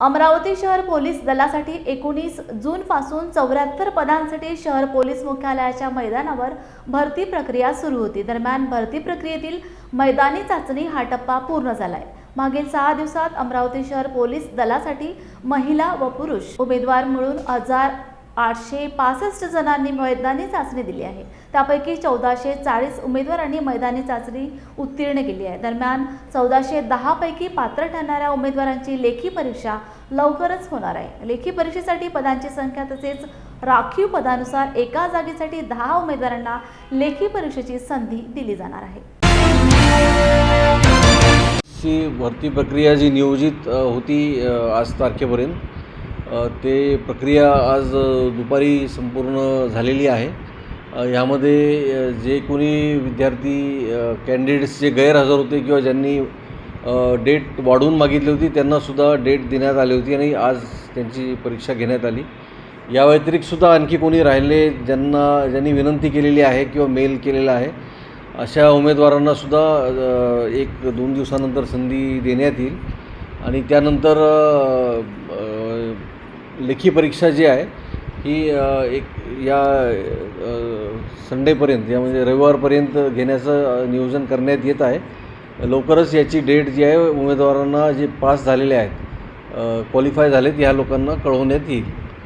अमरावती शहर पोलीस दलासाठी एकोणीस जूनपासून चौऱ्याहत्तर पदांसाठी शहर पोलीस मुख्यालयाच्या मैदानावर भरती प्रक्रिया सुरू होती. दरम्यान भरती प्रक्रियेतील मैदानी चाचणी हा टप्पा पूर्ण झालाय. मागील सहा दिवसात अमरावती शहर पोलीस दलासाठी महिला व पुरुष उमेदवार मिळून हजार आठशे पासष्ट जणांनी मैदानी चाचणी दिली आहे. त्यापैकी चौदाशे चाळीस उमेदवारांनी मैदानी चाचणी उत्तीर्ण केली आहे. दरम्यान चौदाशे दहापैकी पात्र ठरणाऱ्या उमेदवारांची लेखी परीक्षा लवकरच होणार आहे. लेखी परीक्षेसाठी पदांची संख्या तसेच राखीव पदानुसार एका जागेसाठी दहा उमेदवारांना लेखी परीक्षेची संधी दिली जाणार आहे. ची भरती प्रक्रिया जी नियोजित होती आज तारखेपर्यंत ते प्रक्रिया आज दुपारी संपूर्ण झालेली आहे. यामध्ये ह्यामध्ये जे कोणी विद्यार्थी कॅन्डिडेट्स जे गैरहजर होते किंवा ज्यांनी डेट वाढवून मागितली होती त्यांनासुद्धा डेट देण्यात आली होती आणि आज त्यांची परीक्षा घेण्यात आली. या व्यतिरिक्तसुद्धा आणखी कोणी राहिले ज्यांना ज्यांनी विनंती केलेली आहे किंवा मेल केलेला आहे अशा उमेदवारांनासुद्धा एक दोन दिवसानंतर संधी देण्यात येईल. आणि त्यानंतर लेखी परीक्षा जी आहे ही एक या संडेपर्यंत या म्हणजे रविवारपर्यंत घेण्याचं नियोजन करण्यात येत आहे. लवकरच याची डेट जी आहे उमेदवारांना जे पास झालेले आहेत क्वालिफाय झालेत ह्या लोकांना कळवण्यात येईल.